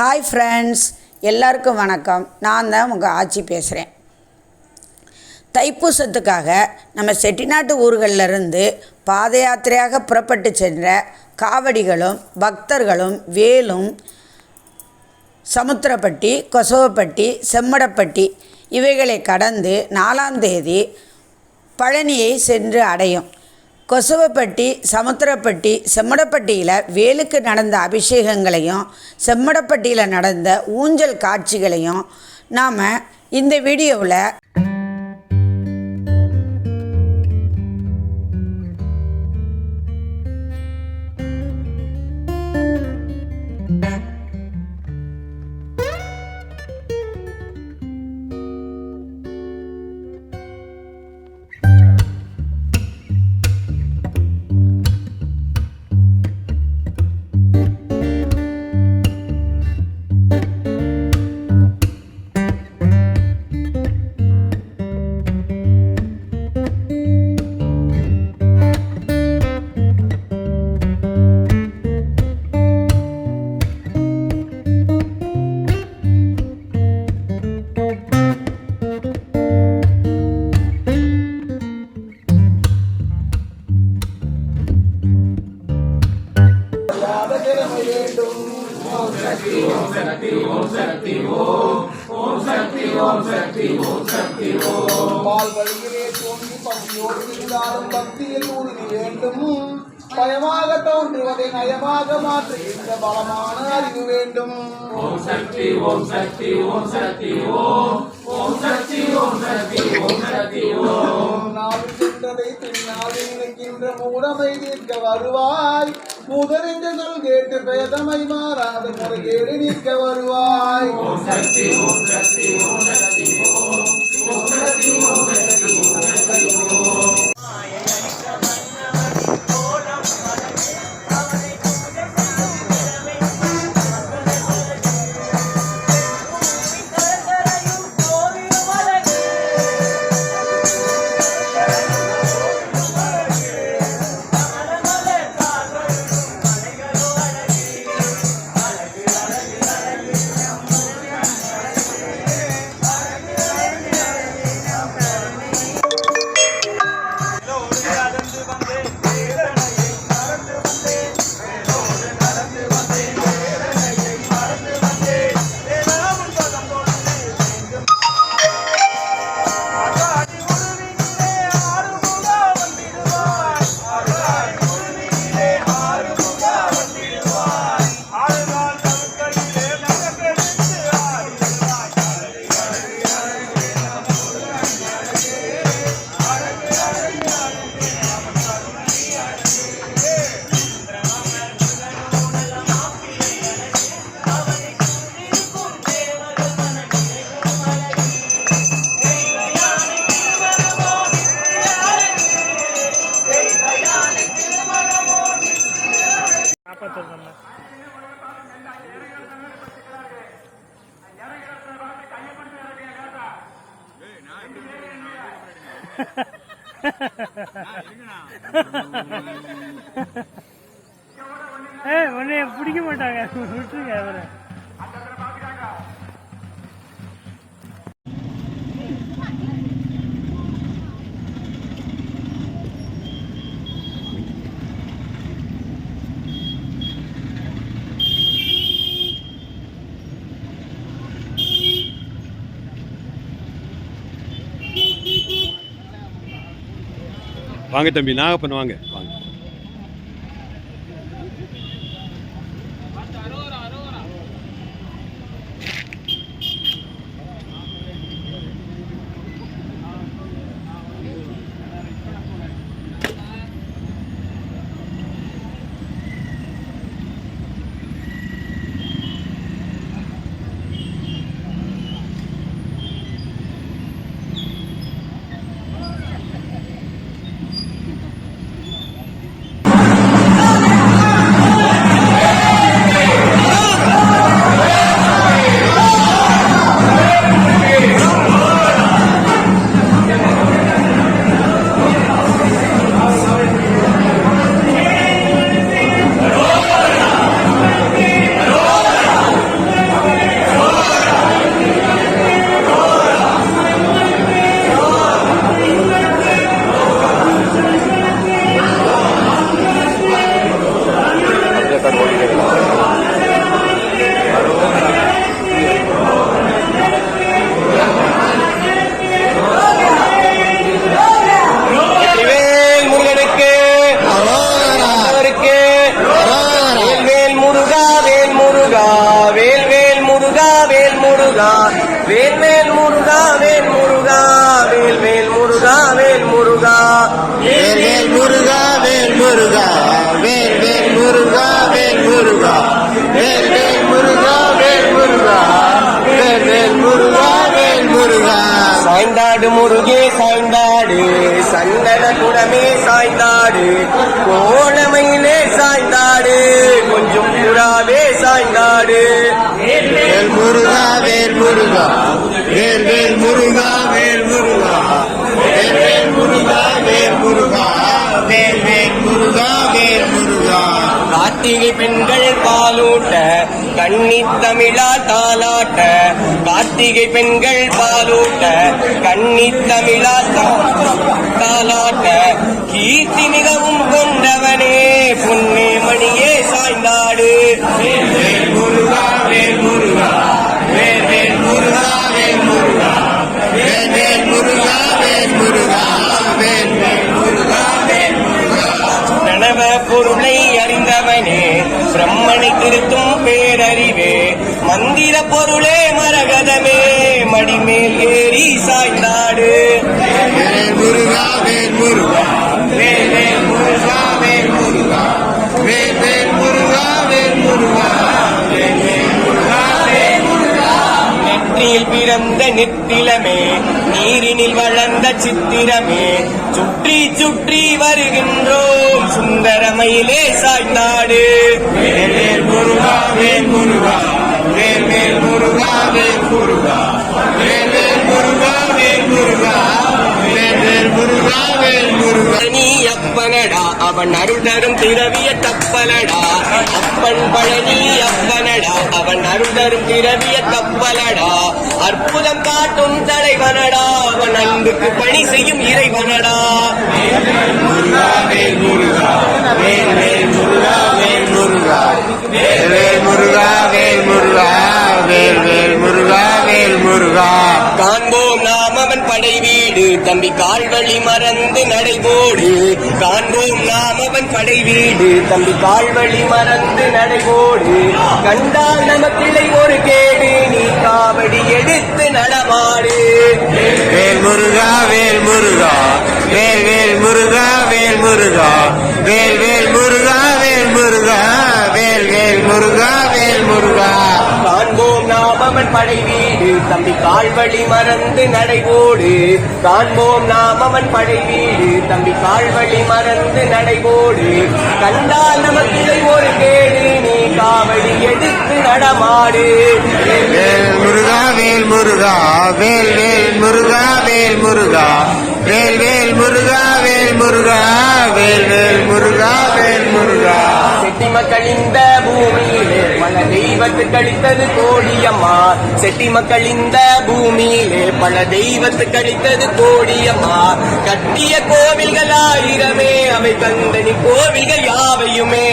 Hi friends எல்லாருக்கும் வணக்கம். நான் தான் உங்கள் ஆட்சி பேசுகிறேன் தைப்பூசத்துக்காக நம்ம செட்டிநாட்டு ஊர்களிலிருந்து பாத யாத்திரையாக புறப்பட்டு சென்ற காவடிகளும் பக்தர்களும் வேலும் சமுத்திரப்பட்டி கொசவப்பட்டி செம்மடப்பட்டி இவைகளை கடந்து நாலாம் தேதி பழனியை சென்று அடையும். கொசுவப்பட்டி சமுத்திரப்பட்டி செம்மடப்பட்டியில் வேலுக்கு நடந்த அபிஷேகங்களையும் செம்மடப்பட்டியில் நடந்த ஊஞ்சல் காட்சிகளையும் நாம் இந்த வீடியோவில் பயமாக தோன்றுவதை நயமாக மாற்றுகின்ற பலமான அறிவு வேண்டும். நாடு சென்றதை பின்னால் நினைக்கின்ற மூடமை நிற்க வருவாய். முதலென்று சொல் கேட்டு பேதமை மாறாத முறைகேடு நிற்க வருவாய். ஏ உன்னை பிடிக்க மாட்டாங்க. விட்டுருங்க அவரை. வாங்க தம்பி நாகப்பன் வாங்க. வேல்மேல் முருகா வேல் முருகா வேல் வேல் முருகா வேல் முருகா. வேல் வேல் முருகா வேல் முருகா வேல் வேல் முருகா வேல் முருகா. வேல் வேல் முருகா வேல் முருகா வேல் வேல் முருகா வேல் முருகா. சாய்ந்தாடு முருகே சாய்ந்தாடு. சந்தன குடமே சாய்ந்தாடு. கோலமையிலே சாய்ந்தாடு. கொஞ்சம் புறாவே சாய்ந்தாடு. வேல் முருகா வேல் வேல் முருகா வேல் முருகா வேல் வேல் முருகா வேல் முருகா வேல் வேல் முருகா வேல் முருகா கார்த்திகை பெண்கள் பாலூட்ட கண்ணி தமிழா தாலாட்ட கார்த்திகை பெண்கள் பாலூட்ட கண்ணி தமிழா தாலாட்ட கீர்த்தி மிகவும் கொண்டவனே பொன்னே மணியே சாய்ந்தாடு. முருகா ஏறி சாய்ந்தாடு முருகா வேல் முருகா. வேல் வேல் முருகா வேல் முருகா. வேல் வேல் முருகா வேல் முருகா. நெற்றியில் பிறந்த நித்திலமே நீரினில் வளர்ந்த சித்திரமே சுற்றி சுற்றி வருகின்றோம் சுந்தரமையிலே சாய்ந்தாடு வேல் முருகா வேல் முருகா. வேல் முருகா வேல் முருகா. அவன் அருள் தரும் திரவிய தப்பலடா. அப்பன் பழனி அப்பனடா. அவன் அருள் தரும் திரவிய தப்பலடா. அற்புதம் காட்டும் தலைவனடா. அவன் அன்புக்கு பணி செய்யும் இறைவனடா. தம்பி கால்வழி மறந்து நடைபோடு. கண்டால் நமக்கிளை ஒரு கேடு நீ காவடி எடுத்து நடமாடு. வேல் முருகா வேல் முருகா. வேல் வேல் முருகா வேல் முருகா. வேல் வேல் முருகா. அவன் படை வீடு தம்பி கால்வழி மறந்து நடைபோடு. காண்போம் நாம் அவன் படை வீடு தம்பி கால்வழி மறந்து நடைபோடு. கண்டால் நமக்கிளை ஒரு கேடு நீ காவடி எடுத்து நடமாடு. வேல் முருகா வேல் முருகா வேல் வேல் முருகா வேல் முருகா. வேல் வேல் முருகா வேல் முருகா வேல் வேல் முருகா வேல் முருகா. செட்டி மக்கள் இந்த பூமியிலே பல தெய்வத்து கழித்தது கோடியம்மா. செட்டி மக்கள் இந்த பூமியிலே பல தெய்வத்து கழித்தது கோடியம்மா. கட்டிய கோவில்கள் ஆயிரமே அவை தந்தனி கோவில்கள் யாவையுமே.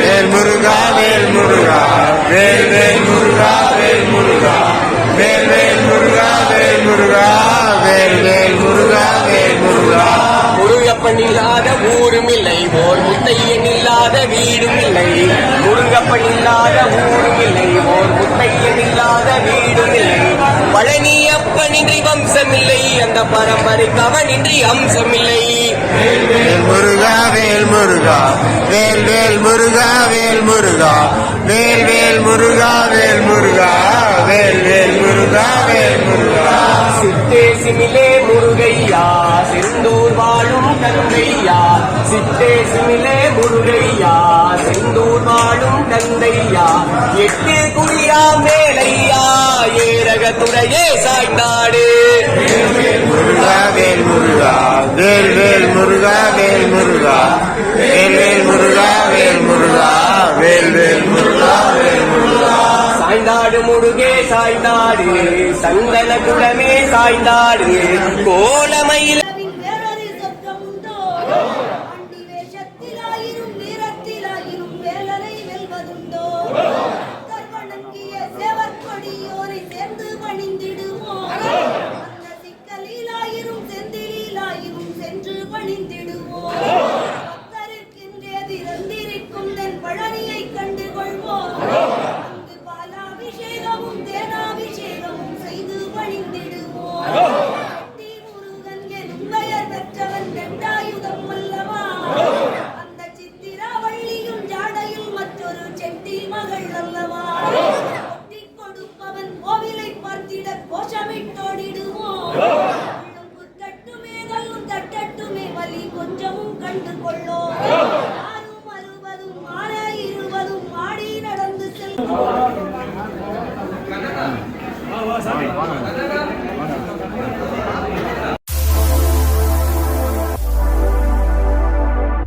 வேல் முருகா வேல் முருகா வேல் வேல் முருகா வேல் முருகா. வேல் வேல் முருகா வேல் முருகா வேல் வேல் முருகா வேல் முருகா. முருகப்பன் இல்லாத ஊரும் இல்லை. ஓர் முத்தையன் இல்லாத வீடும் இல்லை. முருகப்பன் இல்லாத ஊரும் இல்லை. ஓர் முத்தையன் இல்லாத வீடும் இல்லை. பழனியப்பனின்றி வம்சமில்லை. அந்த பரம்பரைக்கு அவனின்றி அம்சமில்லை. வேல் முருகா வேல் முருகா. வேல் வேல் முருகா வேல் முருகா. வேல் வேல் முருகா வேல் முருகா. வேல் வேல் முருகா வேல் முருகா. சித்தேசிமிலே முருகையா சித்தேசிமிலே முருகையா செந்தூர் வாழும் தந்தையா எட்டு குடியா மேலையா ஏரகத்துறையே சாய்ந்தாடு. முருகா வேல் முருகா வேல் வேல் முருகா வேல் முருகா வேல் வேல் முருகா வேல் முருகா வேல் வேல் முருகா வேல் முருகா. சாய்ந்தாடு முருகே சாய்ந்தாடு சந்தன குடமே சாய்ந்தாடு. கோலமயில்